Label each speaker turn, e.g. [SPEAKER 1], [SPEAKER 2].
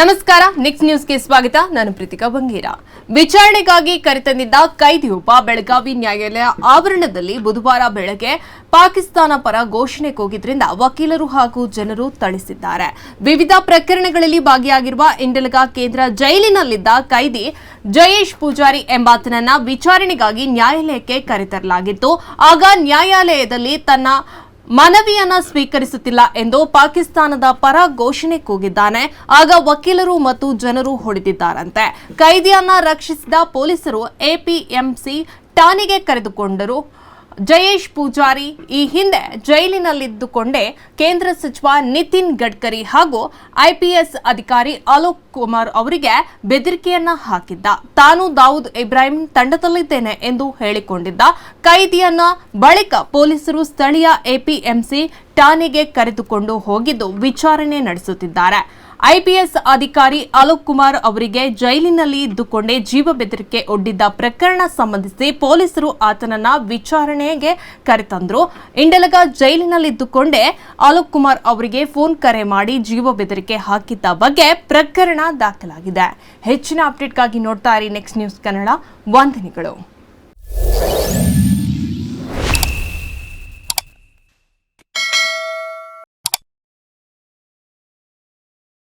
[SPEAKER 1] ನಮಸ್ಕಾರ ನಿಕ್ಸ್ ನ್ಯೂಸ್ಗೆ ಸ್ವಾಗತ. ನಾನು ಪ್ರೀತಿಕಾ ಬಂಗೀರ. ವಿಚಾರಣೆಗಾಗಿ ಕರೆತಂದಿದ್ದ ಕೈದಿಯೊಬ್ಬ ಬೆಳಗಾವಿ ನ್ಯಾಯಾಲಯ ಆವರಣದಲ್ಲಿ ಬುಧವಾರ ಬೆಳಗ್ಗೆ ಪಾಕಿಸ್ತಾನ ಪರ ಘೋಷಣೆ ಕೂಗಿದ್ರಿಂದ ವಕೀಲರು ಹಾಗೂ ಜನರು ಥಳಿಸಿದ್ದಾರೆ ವಿವಿಧ ಪ್ರಕರಣಗಳಲ್ಲಿ ಭಾಗಿಯಾಗಿರುವ ಇಂಡಲಗಾ ಕೇಂದ್ರ ಜೈಲಿನಲ್ಲಿದ್ದ ಕೈದಿ ಜಯೇಶ್ ಪೂಜಾರಿ ಎಂಬಾತನನ್ನ ವಿಚಾರಣೆಗಾಗಿ ನ್ಯಾಯಾಲಯಕ್ಕೆ ಕರೆತರಲಾಗಿತ್ತು. ಆಗ ನ್ಯಾಯಾಲಯದಲ್ಲಿ ತನ್ನ ಮನವಿಯನ್ನ ಸ್ವೀಕರಿಸುತ್ತಿಲ್ಲ ಎಂದು ಪಾಕಿಸ್ತಾನದ ಪರ ಘೋಷಣೆ ಕೂಗಿದ್ದಾನೆ. ಆಗ ವಕೀಲರು ಮತ್ತು ಜನರು ಹೊಡೆದಿದ್ದಾರಂತೆ. ಕೈದಿಯನ್ನ ರಕ್ಷಿಸಿದ ಪೊಲೀಸರು ಎಪಿಎಂಸಿ ಠಾಣೆಗೆ ಕರೆದುಕೊಂಡರು. ಜಯೇಶ್ ಪೂಜಾರಿ ಈ ಹಿಂದೆ ಜೈಲಿನಲ್ಲಿದ್ದುಕೊಂಡೇ ಕೇಂದ್ರ ಸಚಿವ ನಿತಿನ್ ಗಡ್ಕರಿ ಹಾಗೂ ಐಪಿಎಸ್ ಅಧಿಕಾರಿ ಅಲೋಕ್ ಕುಮಾರ್ ಅವರಿಗೆ ಬೆದರಿಕೆಯನ್ನ ಹಾಕಿದ್ದ. ತಾನು ದಾವೂದ್ ಇಬ್ರಾಹಿಂ ತಂಡದಲ್ಲಿದ್ದೇನೆ ಎಂದು ಹೇಳಿಕೊಂಡಿದ್ದ. ಕೈದಿಯನ್ನ ಬಳಿಕ ಪೊಲೀಸರು ಸ್ಥಳೀಯ ಎಪಿಎಂಸಿ ಠಾಣೆಗೆ ಕರೆದುಕೊಂಡು ಹೋಗಿದ್ದು ವಿಚಾರಣೆ ನಡೆಸುತ್ತಿದ್ದಾರೆ. ಐಪಿಎಸ್ ಅಧಿಕಾರಿ ಅಲೋಕ್ ಕುಮಾರ್ ಅವರಿಗೆ ಜೈಲಿನಲ್ಲಿ ಇದ್ದುಕೊಂಡೇ ಜೀವ ಬೆದರಿಕೆ ಒಡ್ಡಿದ್ದ ಪ್ರಕರಣ ಸಂಬಂಧಿಸಿ ಪೊಲೀಸರು ಆತನನ್ನ ವಿಚಾರಣೆಗೆ ಕರೆತಂದ್ರು. ಇಂಡಲಗ ಜೈಲಿನಲ್ಲಿದ್ದುಕೊಂಡೇ ಅಲೋಕ್ ಕುಮಾರ್ ಅವರಿಗೆ ಫೋನ್ ಕರೆ ಮಾಡಿ ಜೀವ ಬೆದರಿಕೆ ಹಾಕಿದ್ದ ಬಗ್ಗೆ ಪ್ರಕರಣ ದಾಖಲಾಗಿದೆ. ಹೆಚ್ಚಿನ ಅಪ್ಡೇಟ್ಗಾಗಿ ನೋಡ್ತಾ ಇರಿ ನೆಕ್ಸ್ಟ್ ನ್ಯೂಸ್ ಕನ್ನಡ ವಂದನೆಗಳು.